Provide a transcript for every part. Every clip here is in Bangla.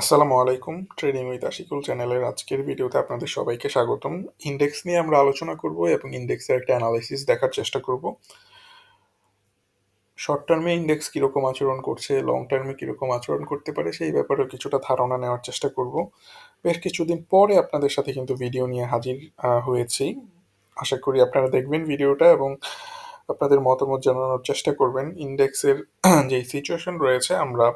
আসসালামু আলাইকুম ট্রেডিং উইথ আশিকুল চ্যানেলের আজকের ভিডিওতে আপনাদের সবাইকে স্বাগতম। ইন্ডেক্স নিয়ে আমরা আলোচনা করব এবং ইন্ডেক্সের একটা অ্যানালাইসিস দেখার চেষ্টা করব। শর্ট টার্মে ইন্ডেক্স কীরকম আচরণ করছে লং টার্মে কীরকম আচরণ করতে পারে, সেই ব্যাপারে কিছুটা ধারণা নেওয়ার চেষ্টা করব। বেশ কিছুদিন পরে আপনাদের সাথে কিন্তু ভিডিও নিয়ে হাজির হয়েছি। আশা করি আপনারা দেখবেন ভিডিওটা এবং আপনাদের মতামত জানানোর চেষ্টা করবেন। ইন্ডেক্সের যে সিচুয়েশন রয়েছে, আমরা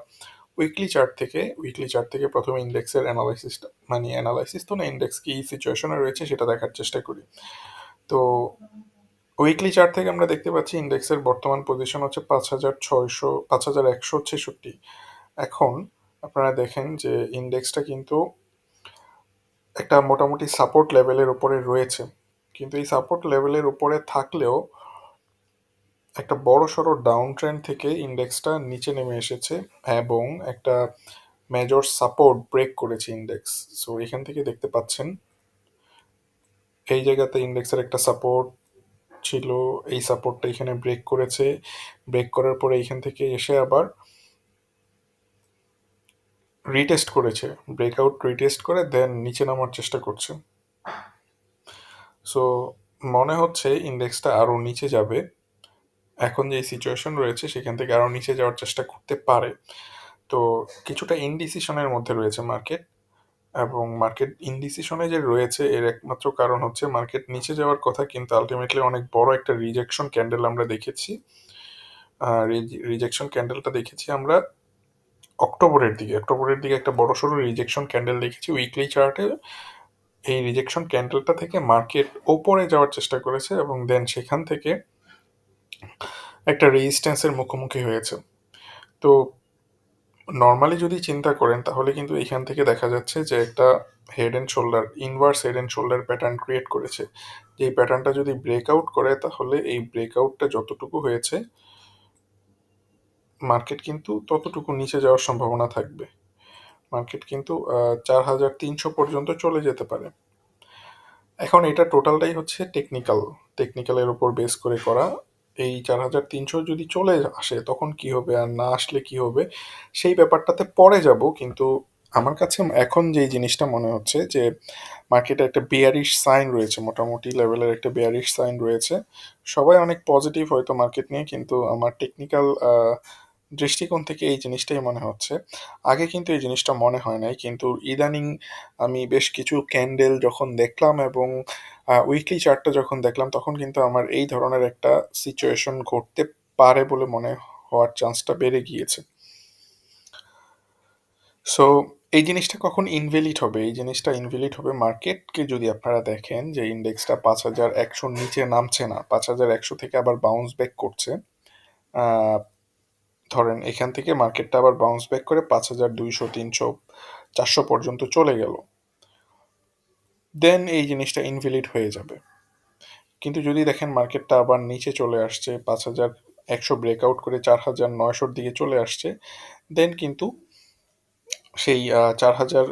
উইকলি চার্ট থেকে উইকলি চার্ট থেকে প্রথমে ইন্ডেক্সের অ্যানালাইসিসটা মানে অ্যানালাইসিস তো না ইন্ডেক্স কি সিচুয়েশনে রয়েছে সেটা দেখার চেষ্টা করি। তো উইকলি চার্ট থেকে আমরা দেখতে পাচ্ছি ইন্ডেক্সের বর্তমান পজিশন হচ্ছে পাঁচ হাজার ছয়শো, পাঁচ হাজার একশো ছেষট্টি। এখন আপনারা দেখেন যে ইন্ডেক্সটা কিন্তু একটা মোটামুটি সাপোর্ট লেভেলের উপরে রয়েছে। কিন্তু এই সাপোর্ট লেভেলের উপরে থাকলেও একটা বড় সড়ো ডাউন ট্রেন্ড থেকে ইন্ডেক্সটা নিচে নেমে এসেছে এবং একটা মেজর সাপোর্ট ব্রেক করেছে ইন্ডেক্স সো এখান থেকে দেখতে পাচ্ছেন, এই জায়গাতে ইন্ডেক্সের একটা সাপোর্ট ছিল, এই সাপোর্টটা এখানে ব্রেক করেছে। ব্রেক করার পরে এখান থেকে এসে আবার রিটেস্ট করেছে। ব্রেকআউট রিটেস্ট করে দেন নিচে নামার চেষ্টা করছে। সো মনে হচ্ছে ইন্ডেক্সটা আরও নিচে যাবে। এখন যে সিচুয়েশন রয়েছে, সেখান থেকে আরও নিচে যাওয়ার চেষ্টা করতে পারে। তো কিছুটা ইনডিসিশনের মধ্যে রয়েছে মার্কেট এবং মার্কেট ইনডিসিশনে যে রয়েছে, এর একমাত্র কারণ হচ্ছে মার্কেট নিচে যাওয়ার কথা, কিন্তু আলটিমেটলি অনেক বড় একটা রিজেকশন ক্যান্ডেল আমরা দেখেছি। রিজেকশন ক্যান্ডেলটা দেখেছি আমরা অক্টোবরের দিকে। অক্টোবরের দিকে একটা বড় সড়ো রিজেকশন ক্যান্ডেল দেখেছি উইকলি চার্টে এই রিজেকশন ক্যান্ডেলটা থেকে মার্কেট ওপরে যাওয়ার চেষ্টা করেছে এবং দেন সেখান থেকে একটা রেজিস্ট্যান্সের মুখোমুখি হয়েছে। তো নর্মালি যদি চিন্তা করেন, তাহলে কিন্তু এখান থেকে দেখা যাচ্ছে যে একটা head and shoulder inverse head and shoulder pattern create করেছে। যে এই প্যাটার্নটা যদি ব্রেকআউট করে, তাহলে এই ব্রেকআউটটা যতটুকু হয়েছে মার্কেট কিন্তু ততটুকু নিচে যাওয়ার সম্ভাবনা থাকবে। মার্কেট কিন্তু চার হাজার তিনশো পর্যন্ত চলে যেতে পারে। এখন এটা টোটালটাই হচ্ছে টেকনিক্যাল টেকনিক্যালের উপর বেস করে করা। এই চার হাজার তিনশো যদি চলে আসে, তখন কি হবে আর না আসলে কি হবে? সেই ব্যাপারটাতে পরে যাব, কিন্তু আমার কাছে এখন যেই জিনিসটা মনে হচ্ছে যে, মার্কেটে একটা বেয়ারিশ সাইন রয়েছে, মোটামুটি লেভেলের একটা বেয়ারিশ সাইন রয়েছে। সবাই অনেক পজিটিভ হয়তো মার্কেট নিয়ে, কিন্তু আমার টেকনিক্যাল দৃষ্টিকোণ থেকে এই জিনিসটাই মনে হচ্ছে। আগে কিন্তু এই জিনিসটা মনে হয় নাই, কিন্তু ইদানিং আমি বেশ কিছু ক্যান্ডেল যখন দেখলাম এবং উইকলি চার্টটা যখন দেখলাম, তখন কিন্তু আমার এই ধরনের একটা সিচুয়েশন ঘটতে পারে বলে মনে হওয়ার চান্সটা বেড়ে গিয়েছে। সো এই জিনিসটা কখন ইনভ্যালিড হবে? এই জিনিসটা ইনভ্যালিড হবে মার্কেটকে যদি আপনারা দেখেন যে ইন্ডেক্সটা পাঁচ হাজার একশোর নিচে নামছে না, পাঁচ হাজার একশো থেকে আবার বাউন্স ব্যাক করছে ধরেন এখান থেকে মার্কেটটা আবার বাউন্স ব্যাক করে পাঁচ হাজার দুইশো, তিনশো, চারশো পর্যন্ত চলে গেল। দেন এই জিনিসটা ইনভ্যালিড হয়ে যাবে। কিন্তু যদি দেখেন মার্কেটটা আবার নিচে চলে আসছে, পাঁচ হাজার একশো ব্রেকআউট করে চার হাজার নয়শোর দিকে চলে আসছে দেন কিন্তু সেই চার হাজার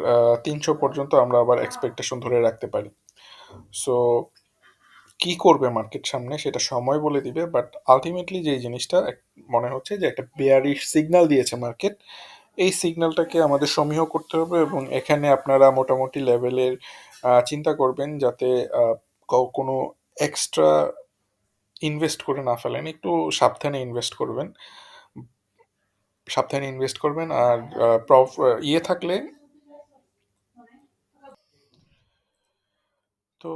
তিনশো পর্যন্ত আমরা আবার এক্সপেকটেশন ধরে রাখতে পারি। সো কি করবে মার্কেট সামনে সেটা সময় বলে দিবে বাট আলটিমেটলি যে জিনিসটা মনে হচ্ছে যে একটা বেয়ারিশ সিগনাল দিয়েছে মার্কেট এই সিগন্যালটাকে আমাদের সমীহ করতে হবে এবং এখানে আপনারা মোটামুটি লেভেলের চিন্তা করবেন যাতে কোনো এক্সট্রা ইনভেস্ট করে না ফেলেন। একটু সাবধানে ইনভেস্ট করবেন। সাবধানে ইনভেস্ট করবেন আর ইয়ে থাকলে তো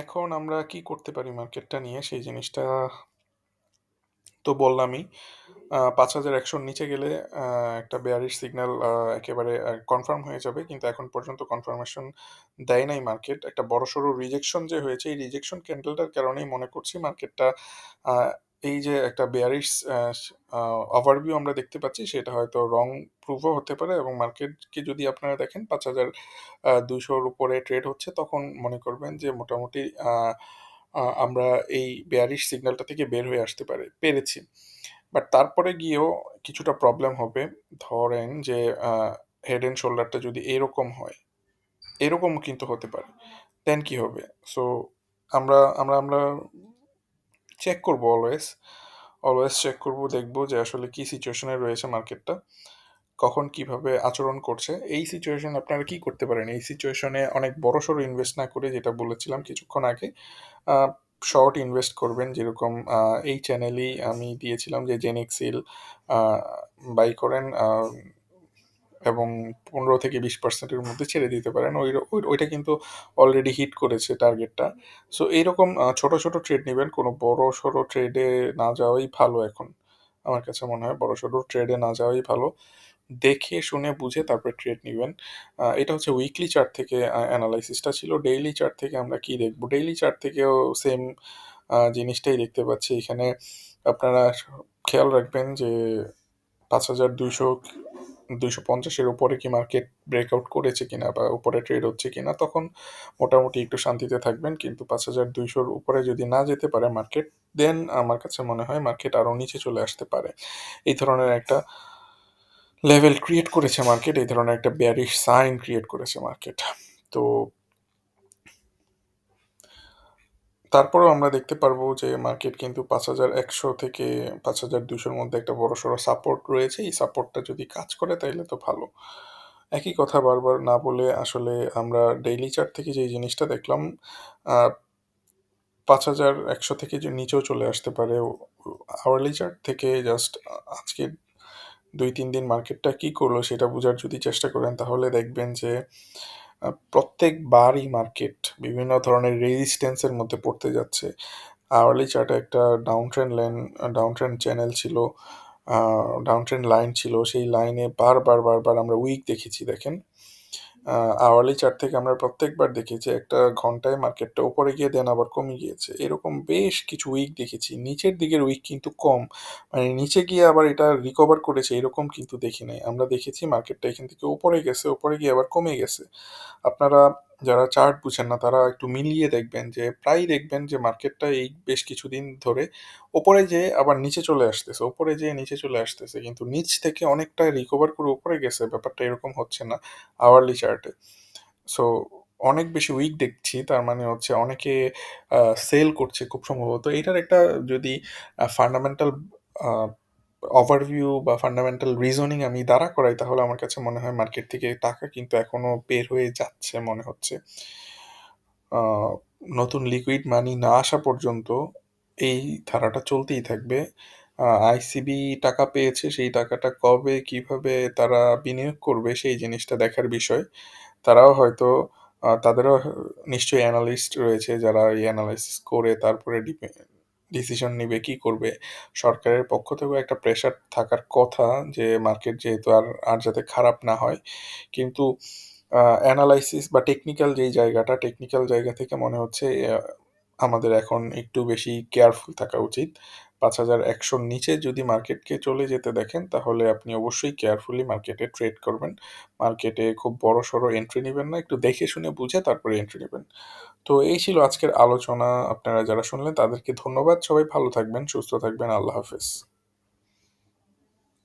এখন আমরা কি করতে পারি মার্কেটটা নিয়ে? সেই জিনিসটা তো বললামই পাঁচ হাজার একশোর নিচে গেলে একটা বেয়ারিশ সিগন্যাল একেবারে কনফার্ম হয়ে যাবে। কিন্তু এখন পর্যন্ত কনফার্মেশন দেয় নাই মার্কেট একটা বড় সড়ো রিজেকশন যে হয়েছে, এই রিজেকশন ক্যান্ডেলটার কারণেই মনে করছি মার্কেটটা এই যে একটা বেয়ারিশ ওভারভিউ আমরা দেখতে পাচ্ছি, সেটা হয়তো রং প্রুভও হতে পারে এবং মার্কেটকে যদি আপনারা দেখেন, পাঁচ হাজার দুইশোর উপরে ট্রেড হচ্ছে, তখন মনে করবেন যে মোটামুটি আমরা এই বেয়ারিশ সিগন্যালটা থেকে বের হয়ে আসতে পারে, পেরেছি। বাট তারপরে গিয়েও কিছুটা প্রবলেম হবে। ধরেন যে হেড অ্যান্ড শোল্ডারটা যদি এরকম হয়, এরকম কিন্তু হতে পারে দেন কি হবে? সো আমরা আমরা আমরা চেক করব অলওয়েজ অলওয়েজ চেক করব, দেখব যে আসলে কি সিচুয়েশনে রয়েছে মার্কেটটা কখন কীভাবে আচরণ করছে, এই সিচুয়েশন আপনারা কি করতে পারেন? এই সিচুয়েশনে অনেক বড় সড়ো ইনভেস্ট না করে যেটা বলেছিলাম কিছুক্ষণ আগে শর্ট ইনভেস্ট করবেন। যেরকম এই চ্যানেলেই আমি দিয়েছিলাম যে জেনেক্সিল বাই করেন এবং পনেরো থেকে বিশ পার্সেন্টের মধ্যে ছেড়ে দিতে পারেন। ওই, ওই- ওইটা কিন্তু অলরেডি হিট করেছে টার্গেটটা সো এইরকম ছোট ছোট ট্রেড নেবেন। কোনো বড় সড়ো ট্রেডে না যাওয়াই ভালো এখন। আমার কাছে মনে হয় বড় সড়ো ট্রেডে না যাওয়াই ভালো। দেখে, শুনে, বুঝে তারপরে ট্রেড নেবেন। এটা হচ্ছে উইকলি চার্ট থেকে অ্যানালাইসিসটা ছিল। ডেইলি চার্ট থেকে আমরা কি দেখব? ডেইলি চার্ট থেকেও সেম জিনিসটাই দেখতে পাচ্ছি। এখানে আপনারা খেয়াল রাখবেন যে পাঁচ হাজার দুইশো দুইশো পঞ্চাশের উপরে কি মার্কেট ব্রেকআউট করেছে কিনা বা উপরে ট্রেড হচ্ছে কিনা, তখন মোটামুটি একটু শান্তিতে থাকবেন। কিন্তু পাঁচ হাজার দুইশোর উপরে যদি না যেতে পারে মার্কেট দেন আমার কাছে মনে হয় মার্কেট আরও নিচে চলে আসতে পারে। এই ধরনের একটা লেভেল ক্রিয়েট করেছে মার্কেট এই ধরনের একটা ব্যারিশ সাইন ক্রিয়েট করেছে মার্কেট তো তারপরেও আমরা দেখতে পারব যে মার্কেট কিন্তু পাঁচ হাজার একশো থেকে পাঁচ হাজার দুশোর মধ্যে একটা বড় সড়ো সাপোর্ট রয়েছে। এই সাপোর্টটা যদি কাজ করে তাইলে তো ভালো। একই কথা বারবার না বলে আসলে আমরা ডেইলি চার্ট থেকে যে জিনিসটা দেখলাম পাঁচ হাজার একশো থেকে যে নিচেও চলে আসতে পারে আওয়ারলি চার্ট থেকে জাস্ট আজকে দুই, তিন দিন মার্কেটটা কি করল সেটা বোঝার যদি চেষ্টা করেন, তাহলে দেখবেন যে প্রত্যেকবারই মার্কেট বিভিন্ন ধরনের রেজিস্ট্যান্সের মধ্যে পড়তে যাচ্ছে। আওয়ারলি চার্টে একটা down trend line down trend channel ছিল ডাউন ট্রেন্ড লাইন ছিল, সেই লাইনে বারবার বারবার আমরা উইক দেখেছি, দেখেন। আওয়ারলি চার্ট থেকে আমরা প্রত্যেকবার দেখেছি একটা ঘন্টায় মার্কেটটা উপরে গিয়ে দেন আবার কমে গিয়েছে। এরকম বেশ কিছু উইক দেখেছি। নিচের দিকের উইক কিন্তু কম। মানে নিচে গিয়ে আবার এটা রিকভার করেছে, এরকম কিন্তু দেখি নাই। আমরা দেখেছি মার্কেটটা এখান থেকে উপরে গেছে, উপরে গিয়ে আবার কমে গেছে। আপনারা যারা চার্ট বুঝেন না, তারা একটু মিলিয়ে দেখবেন যে প্রায় দেখবেন যে মার্কেটটা এই বেশ কিছুদিন ধরে ওপরে যেয়ে আবার নিচে চলে আসতেছে, ওপরে যেয়ে নিচে চলে আসতেছে। কিন্তু নিচ থেকে অনেকটা রিকভার করে উপরে গেছে, ব্যাপারটা এরকম হচ্ছে না আওয়ারলি চার্টে সো অনেক বেশি উইক দেখছি, তার মানে হচ্ছে অনেকে সেল করছে খুব সম্ভবত। এটার একটা যদি ফান্ডামেন্টাল ওভারভিউ বা ফান্ডামেন্টাল রিজনিং আমি দাঁড়া করাই, তাহলে আমার কাছে মনে হয় মার্কেট থেকে টাকা কিন্তু এখনও বের হয়ে যাচ্ছে মনে হচ্ছে। নতুন লিকুইড মানি না আসা পর্যন্ত এই ধারাটা চলতেই থাকবে। আইসিবি টাকা পেয়েছে, সেই টাকাটা কবে, কীভাবে তারা বিনিয়োগ করবে, সেই জিনিসটা দেখার বিষয়। তারাও হয়তো তাদেরও নিশ্চয়ই অ্যানালিস্ট রয়েছে যারা এই অ্যানালাইসিস করে তারপরে ডিসিশন নিবে, কি করবে? সরকারের পক্ষ থেকেও একটা প্রেশার থাকার কথা যে মার্কেট যেহেতু আর আর যাতে খারাপ না হয়। কিন্তু অ্যানালাইসিস বা টেকনিক্যাল যেই জায়গাটা টেকনিক্যাল জায়গা থেকে মনে হচ্ছে আমাদের এখন একটু বেশি কেয়ারফুল থাকা উচিত। পাঁচ হাজার একশোর নিচে যদি মার্কেটকে চলে যেতে দেখেন, তাহলে আপনি অবশ্যই কেয়ারফুলি মার্কেটে ট্রেড করবেন। মার্কেটে খুব বড় সড়ো এন্ট্রি নেবেন না, একটু দেখে শুনে বুঝে তারপরে এন্ট্রি নেবেন। তো এই ছিল আজকের আলোচনা। আপনারা যারা শুনলেন, তাদেরকে ধন্যবাদ। সবাই ভালো থাকবেন, সুস্থ থাকবেন। আল্লাহ হাফেজ।